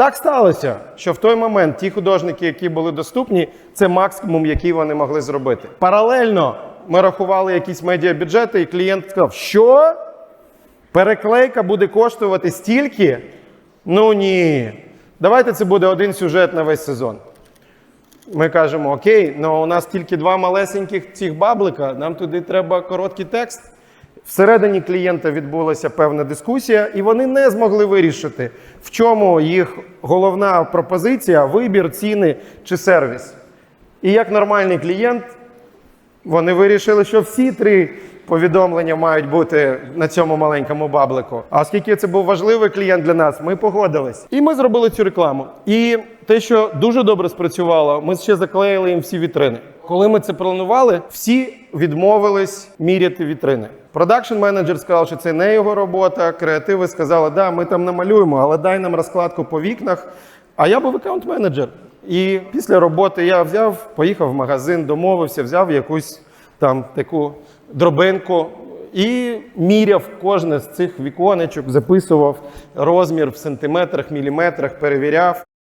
Так сталося, що в той момент ті художники, які були доступні, це максимум, який вони могли зробити. Паралельно ми рахували якісь медіабюджети, і клієнт сказав, що переклейка буде коштувати стільки? Ну ні. Давайте це буде один сюжет на весь сезон. Ми кажемо, окей, але у нас тільки два малесеньких цих баблика, нам туди треба короткий текст. Всередині клієнта відбулася певна дискусія, і вони не змогли вирішити, в чому їх головна пропозиція, вибір, ціни чи сервіс. І як нормальний клієнт, вони вирішили, що всі три повідомлення мають бути на цьому маленькому баблику. А оскільки це був важливий клієнт для нас, ми погодились. І ми зробили цю рекламу. І те, що дуже добре спрацювало, ми ще заклеїли їм всі вітрини. Коли ми це планували, всі відмовились міряти вітрини. Продакшн менеджер сказав, що це не його робота. Креативи сказали, да, ми там намалюємо, але дай нам розкладку по вікнах. А я був аккаунт-менеджер. І після роботи я взяв, поїхав в магазин, домовився, взяв якусь там таку дробинку і міряв кожне з цих віконечок, записував розмір в сантиметрах, міліметрах, перевіряв.